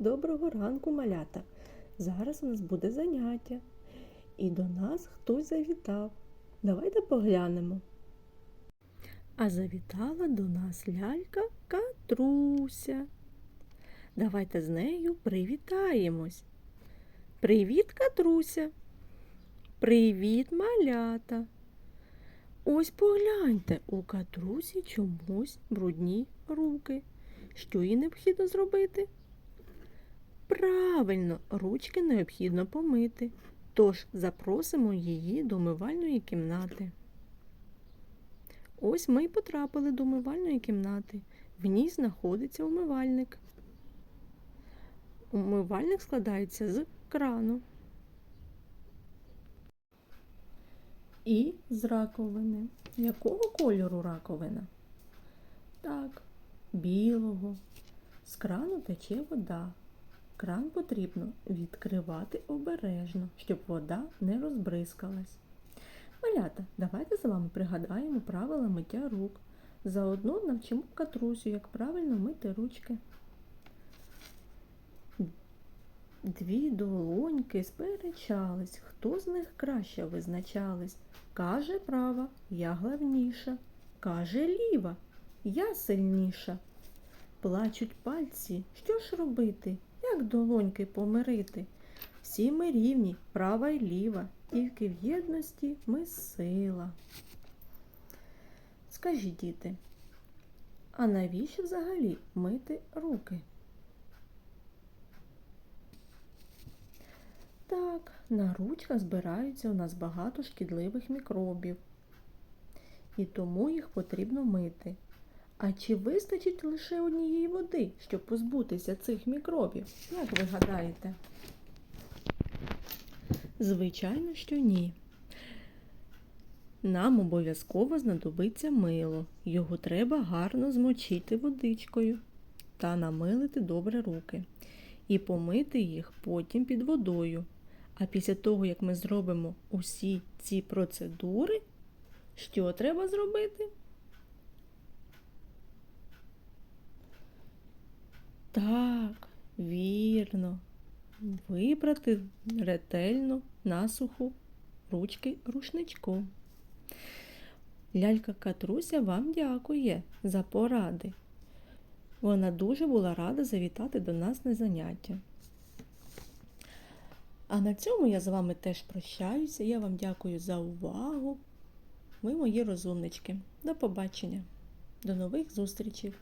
Доброго ранку, малята! Зараз у нас буде заняття. І до нас хтось завітав. Давайте поглянемо. А завітала до нас лялька Катруся. Давайте з нею привітаємось. Привіт, Катруся! Привіт, малята! Ось погляньте, у Катрусі чомусь брудні руки. Що їй необхідно зробити? Правильно, ручки необхідно помити. Тож запросимо її до умивальної кімнати. Ось ми й потрапили до умивальної кімнати. В ній знаходиться умивальник. Умивальник складається з крану і з раковини. Якого кольору раковина? Так, білого. З крану тече вода. Кран потрібно відкривати обережно, щоб вода не розбризкалась. Малята, давайте з вами пригадаємо правила миття рук. Заодно навчимо катрусю, як правильно мити ручки. Дві долоньки сперечались, хто з них краще визначались. Каже права, я главніша. Каже ліва, я сильніша. Плачуть пальці, що ж робити? Як долоньки помирити? Всі ми рівні, права й ліва, тільки в єдності ми сила. Скажіть, діти, а навіщо взагалі мити руки? Так, на ручках збираються у нас багато шкідливих мікробів, і тому їх потрібно мити. А чи вистачить лише однієї води, щоб позбутися цих мікробів? Як ви гадаєте? Звичайно, що ні. Нам обов'язково знадобиться мило. Його треба гарно змочити водичкою та намилити добре руки. І помити їх потім під водою. А після того, як ми зробимо усі ці процедури, що треба зробити? Так, вірно. Вибрати ретельно насуху ручки рушничком. Лялька Катруся вам дякує за поради. Вона дуже була рада завітати до нас на заняття. А на цьому я з вами теж прощаюся. Я вам дякую за увагу. Ви мої розумнички. До побачення. До нових зустрічей!